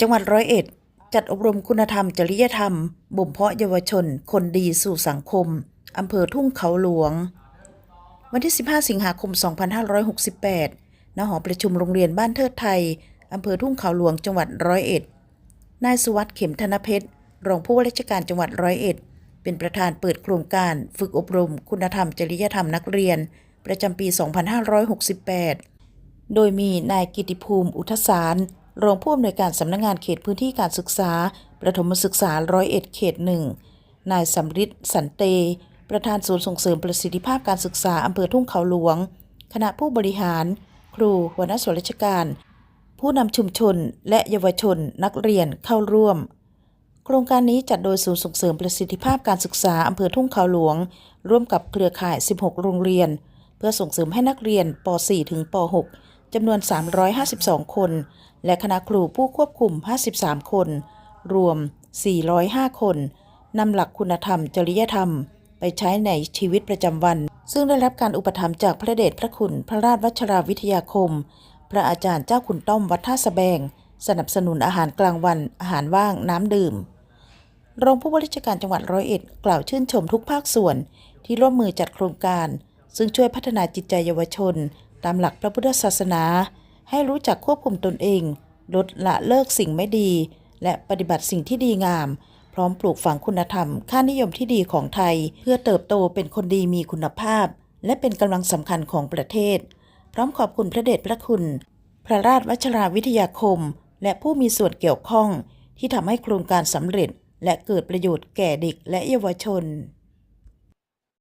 จังหวัดร้อยเอ็ด จัดอบรมคุณธรรมจริยธรรม บ่มเพาะเยาวชน คนดีสู่สังคม อำเภอทุ่งเขาหลวง วันที่ 15 สิงหาคม 2568ณหอประชุมโรงเรียนบ้านเทิดไทย อำเภอทุ่งเขาหลวงจังหวัดร้อยเอ็ด นายสุวัสด์เข็มธนเพชร รองผู้ว่าราชการจังหวัดร้อยเอ็ด เป็นประธานเปิดโครงการ ฝึกอบรม คุณธรรมจริยธรรมนักเรียน ประจำปี 2568 โดยมีนายกิติภูมิอุทสาร รองผู้อำนวยการสำนักงงานเขตพื้นที่การศึกษา ประถมศึกษาร้อยเอ็ดเขตหนึ่ง นายสำริดสันเต ประธานศูนย์ส่งเสริมประสิทธิภาพการศึกษาอำเภอทุ่งเขาหลวง คณะผู้บริหาร ครูหัวหน้าส่วนราชการ ผู้นำชุมชนและเยาวชนนักเรียนเข้าร่วม โครงการนี้จัดโดยศูนย์ส่งเสริมประสิทธิภาพการศึกษาอำเภอทุ่งเขาหลวง ร่วมกับเครือข่าย 16 โรงเรียน เพื่อส่งเสริมให้นักเรียนป .4 ถึงป .6 จำนวน 352 คน และคณะครูผู้ควบคุม 53 คน รวม 405 คนนำหลักคุณธรรม จริยธรรม ไปใช้ในชีวิตประจำวัน ซึ่งได้รับการอุปถัมภ์จากพระเดชพระคุณพระราชวัชราวิทยาคม พระอาจารย์เจ้าคุณต้อมวัดท่าสแบง สนับสนุนอาหารกลางวัน อาหารว่าง น้ำดื่ม รองผู้ว่าราชการจังหวัดร้อยเอ็ด กล่าวชื่นชมทุกภาคส่วนที่ร่วมมือจัดโครงการ ซึ่งช่วยพัฒนาจิตใจเยาวชน ตามหลักพระพุทธศาสนา ให้รู้จักควบคุมตนเอง ลดละเลิกสิ่งไม่ดี และปฏิบัติสิ่งที่ดีงาม พร้อมปลูกฝังคุณธรรม ค่านิยมที่ดีของไทย เพื่อเติบโตเป็นคนดีมีคุณภาพ และเป็นกำลังสำคัญของประเทศ พร้อมขอบคุณพระเดชพระคุณ พระราชวัชราวิทยาคม และผู้มีส่วนเกี่ยวข้อง ที่ทำให้โครงการสำเร็จ และเกิดประโยชน์แก่เด็กและเยาวชน